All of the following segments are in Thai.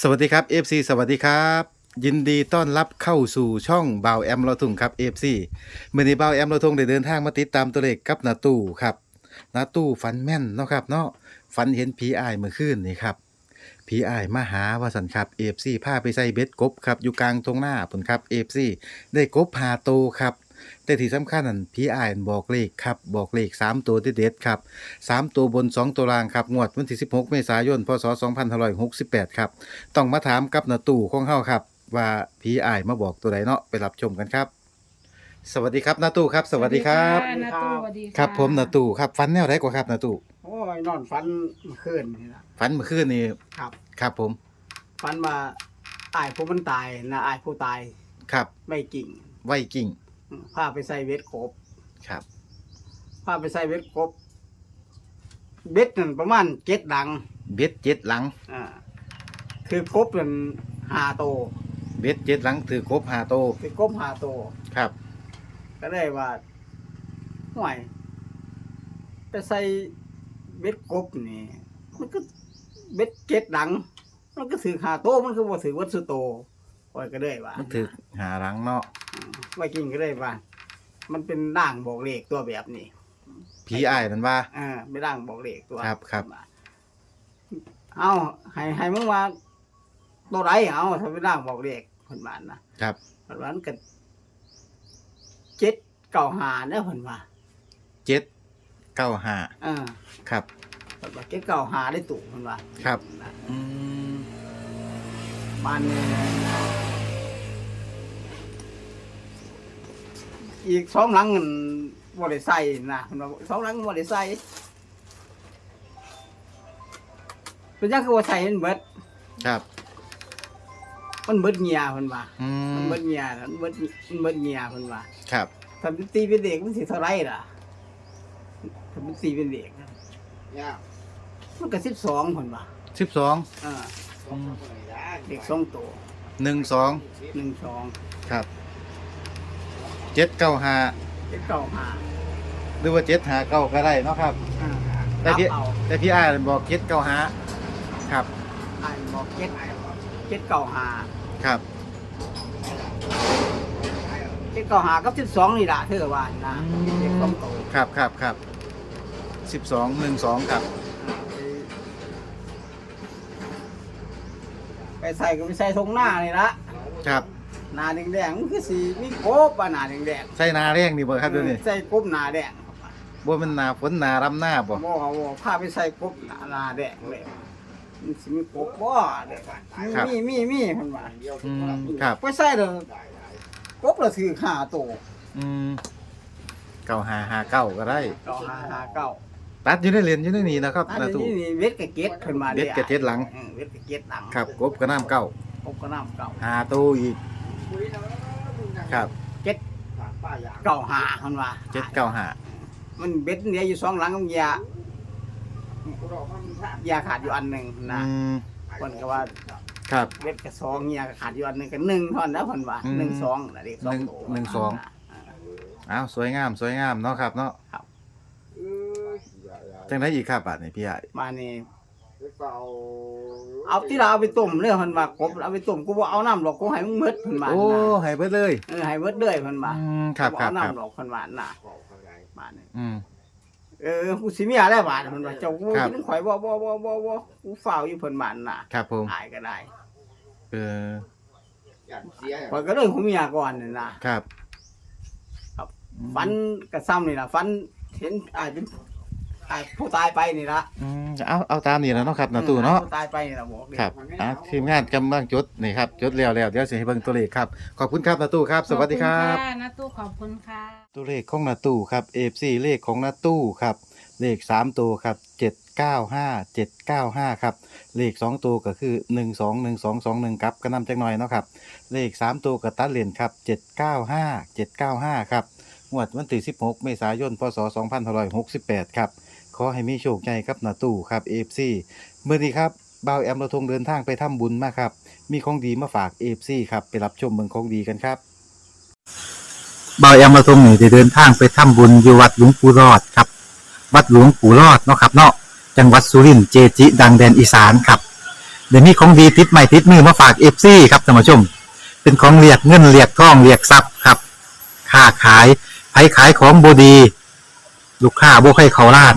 สวัสดีครับ FC สวัสดีครับ ยินดีต้อนรับเข้าสู่ช่องบ่าวแอมเราทุงครับ FC เมื่อนี้บ่าวแอมเราทุงได้เดินทางมาติดตามตัวเลขกับนาตู้ครับนาตู้ฝันแม่นเนาะครับเนาะฝันเห็นผีอายเมื่อคืนนี่ครับผีอายมาหาว่าสันครับ FC พาไปใส่เบ็ดกบครับอยู่กลางตรงหน้าผลครับ FC ได้กบหาโตครับ แต่ที่สำคัญนั่นผีอายบอกเลขครับบอกเลข 3 ตัวเด็ดๆครับสามตัวบน 2 ตัวล่างครับงวดวันที่ 16 เมษายนพศ2568 ครับ ต้องมาถามกับนาตู่ของเฮาครับ ว่าผีอายมาบอกตัวใดเนาะไปรับชมกันครับ สวัสดีครับนาตู่ครับ สวัสดีครับสวัสดีค่ะนาตู้สวัสดีะครับผมนาตู่ครับฟันแนวไดกว่าครับนาตู่โอ้ยนอนฝันเมื่อคืนนี่นะฟันเมื่อคืนนี่ครับครับผมฝันว่าอายผู้มันตายนะอายผู้ตายครับ ไม่กิ่ง ไวกิ่ง อืมพาไปใส่เวทกบครับพาไปใส่เวทกบเบ็ดนั่นประมาณเจ็ดดัง เบ็ดเจ็ดหลัง อ่าคือกบนั่นหาโต เบ็ดเจ็ดหลังถือครบหาโตคือกบหาโต ครับ ก็ได้ว่าห่วยไปใส่เบ็ดกบนี่มันก็เบ็ดเจ็ดดัง มันก็ถือหาโตมันก็บ่ถือวัดสุโตโอ้ยก็ได้ว่ามันถือหาหลังเนาะ ไว้กินก็ได้ว่า มันเป็นด่างบอกเลขตัวแบบนี้ผีอายนั่นว่า อ่าไม่ด่างบอกเลขตัวครับครับ เอาให้ให้มึงว่าตัวไรเอาถ้าไม่ด่างบอกเลขคนบ้านนะครับคนบ้านกันเจ็ดเก่าหาเนี่ยคนว่าเจ็ดเก้าห้าอ่าครับคนว่าเจ็ดเก่าหาได้ตู่คนว่าครับ อืมบ้านนี้ อีกสองหลังเงินบริใส่นะเพิ่นว่าสองหลังบริใส่เป็นยังคือว่าใส่มันเบิด ครับ มันเบิดเงียเพิ่นว่าอืมันมเบิดเงียนะมันเบิดมันเบิดเงียเพิ่นว่าครับ ถ้าเป็นตีเป็นเด็กมันสิเท่าไหรล่ะถ้าเป็นตีเป็นเด็กนะมันก็สิบสองเพิ่นว่าสิบสองอ่าเด็กสองตัวหนึ่งสองหนึ่งสองครับ เจ็ดเก้าห้าเจ็ดเก้าหาหรือว่าเจ็ดหาเก้าก็ได้เนาะครับ อ่าได้พี่เอาแต่พี่อ้ายบอกเจ็ดเก้าหาครับ อ่านบอกเจ็ดเจ็ดเก้าหาครับ เจ็ดเก้าหากับสิบสองนี่ล่ะเธอว่านะเด็กสองตัวครับครับครับสิบสองหนึ่งสองครับ ไปใส่ก็ไปใส่ทงหน้านี่ละครับ หนาแดงๆมันคือสีมีโกบว่าหนาแดงใส่นาแรงนี่บ่ครับเดี๋ยวนี้ใส่กบหนาแดงบ่มันนาฝนนารำหน้าบ่บ่บ่พาไปใส่กบหนาหนาแดงเลยมันสิมีกบบ่เด็กว่ามีมีมีเพิ่นว่าอืมครับไปใส่เด้อกบละถือห้าตัวอืมเก้าหาหาเก้าก็ได้ เก้าห้าห้าเก้าตัดอยู่ในเหรียญอยู่ในนี้นะครับอันนาตู้ นี้นี่เวทกับเกตเพิ่นมาเบ็ดกับเจ็ดหลังออเวทกับเกตหลังครับกบก็น้ำเก้ากบก็น้ำเก่าหาตู้อีก ครับ เก่าหาเพิ่นว่าเจ็ดเก้าหามันเบ็ดเนี่ยอยู่สองหลังมันยายาขาดอยู่อันหนึ่งอืนะมคนก็ว่าครับ เบ็ดกับสองยาขาดอยู่อันหนึ่งกับหนึ่งเท่านั้นแล้วคนว่าอืมหนึ่งสองนะเด็กสองหนึ่งตัวหนึ่งสอง อ้าวสวยงามสวยงามเนาะครับเนาะจังได้อีกครับบาดนี่พี่อ้ายมานี่ เอาที่เราเอาไปต้มเรื่องคนว่ากบเอาไปต้มกูว่าเอาน้ำหรอกกูให้มึงมืดคนว่าโอ้นะให้เบิดเลยเออให้มืดเด้อยคนว่าอืมครับครับเอาครับน้ำหรอกคนว่าน่ะมานี่อืม เออกูสิเมียแล้วบาดคนว่าเจ้ากูครับ กินข่อยบ่บ่บ่บ่บ่กูเฝ้าอยู่เพิ่นบ้านน่ะครับผมอายก็ได้เออข่อยก็เลยของเมียก่อนนี่นะครับครับฟันกระซ้ำนี่ล่ะฟันเห็นอายเป็น อายผู้ตายไปนี่ละอืมเอาเอาตามนี่แล้วเนาะครับนาตู้เนาะ ผู้ตายไปนี่ล่ะบอกเลยครับอะทีมงานกำลังจดนี่ครับจดแล้วแล้วเดี๋ยวสิให้เบิ่งตัวเลขครับ ขอบคุณครับนาตู้ครับ สวัสดีครับ ขอณะนาตู้ขอบคุณค่ะ ตัวเลขของนาตู้ครับ FC เลขของนาตู้ครับ เลข 3 ตัวครับ 795 795 ครับ เลข 2 ตัวก็คือ 121221ครับก็นำจักหน่อยเนาะครับ เลข 3 ตัวก็ตัดเหรียญครับ 795 795 ครับงวดวันที่16 เมษายน พศ 2568 ครับ ขอให้มีโชคใหญ่ครับนาตู้ครับ FC เมื่อนี้ครับบ่าวแอมเราทงเดินทางไปทำบุญมาครับ มีของดีมาฝาก FC ครับไปรับชมเมืองของดีกันครับบายอมาทงนี่ได้เดินทางไปทำบุญอยู่วัดหลวงปู่รอดครับ วัดหลวงปู่รอดเนาะครับเนาะจังหวัดสุรินทร์เจจิดังแดนอีสานครับเดี๋ยวนี้ของดีติดใหม่ติดมือมาฝากเอฟซีครับท่านผู้ชม เป็นของเรียกเงินเรียกทองเรียกทรัพย์ครับค้าขายไผขายของบดี ลูกค้าบ่ให้เขาล้าน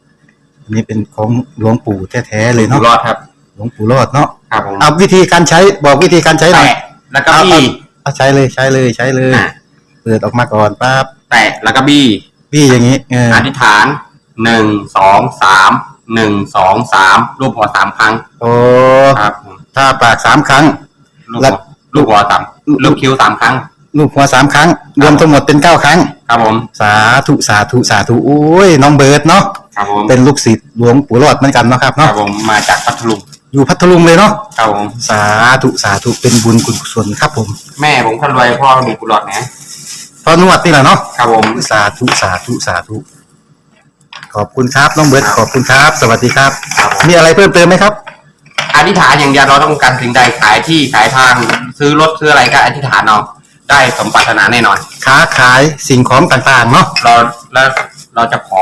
นนี้เป็นของหลวงปู่แท้ๆเลยอยู่เนาะรอดครับ หลวงปู่รอดเนาะครับผมเอาวิธีการใช้บอกวิธีการใช้หน่อยแตะแล้วก็บี้เอาใช้เลยใช้เลยใช้เลย อะเปิดออกมาก่อนปั๊บแตะแล้วก็บี้พี่อย่างนี้เอออธิษฐานหนึ่งสองสามหนึ่งสองสามรูปหัวสามครั้งโอ้ครับผมถ้าปากสามครั้งลูกแล้หัววลูกหัวสามลูกคิ้วสามครั้ง ลูกหัวสามครั้ง รวมทั้งหมดเป็นเก้าครั้ง ครับผม สาธุสาธุสาธุโอ้ยน้องเบิร์ดเนาะ ครับผม เป็นลูกศิษย์ หลวงปู่รอดเหมือนกันเนาะครับครัเนาะบผมมาจากพัทลุงอยู่พัทลุงเลยเนาะครับผมสาธุสาธุเป็นบุญกุศลครับผมแม่ผมคนรวยพ่อมีกุหลาบนะพอนวดนี่แหละเนาะครับผมสาธุสาธุสาธุขอบคุณครับน้องเบิร์ดขอบคุณครับ สวัสดีครับครับผมมีอะไรเพิ่มเติมไหมครับ อธิษฐานอย่างเดียวเราต้องการสิ่งใดขายที่ขายทาง ซื้อรถซื้ออะไรก็อธิษฐานเอาได้สมปรารถนาแน่นอน ค้าขายสิ่งของต่างๆเนาะเราแล้วเราจะขอ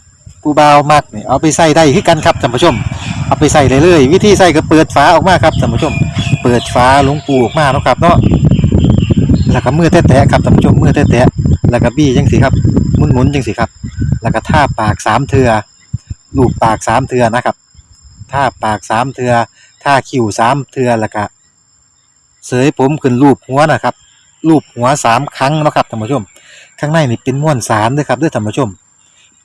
ผู้บ่าวมักนี่เอาไปใส่ได้คือกันครับท่านผู้ชม เอาไปใส่เลยเลยวิธีใส่ก็เปิดฝาออกมาครับท่านผู้ชม เปิดฝาหลวงปูออกมาเนาะครับเนาะแล้วก็มือแตะๆครับท่านผู้ชมมือแตะๆแล้วก็บี้จังสิครับหมุนๆจังสิครับ แล้วก็ท่าปากสามเทือลูบปากสามเทือนะครับท่าปากสามเทือท่าคิ้วสามเทือแล้วก็เสยผมขึ้นรูปหัวนะครับรูปหัวสามครั้งเนาะครับท่านผู้ชม ข้างในนี่เป็นม้วนสารด้วยครับด้วยท่านผู้ชม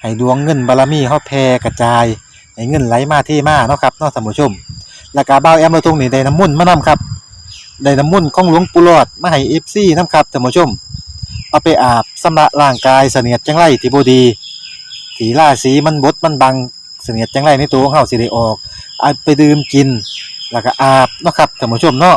ให้ดวงเงินบารมีเฮาแผ่กระจายให้เงินไหลมาเทมาเนาะครับเนาะท่านผู้ชมแล้วก็บ่าวแอมเราตรงนี้ได้น้ำมุ่นมานํครับได้น้ำมุ่นของหลวงปู่หลอดมาให้ FC นํครับท่านผู้ชม เอาไปอาบสำระร่างกายเสนียดจังไรที่บ่ดีที่ราศีมันบดมันบังเสนียดจังไรในตัวของเฮาสิได้ออกเอาไปดื่มกิน แล้วก็อาบเนาะครับท่านผู้ชมเนาะ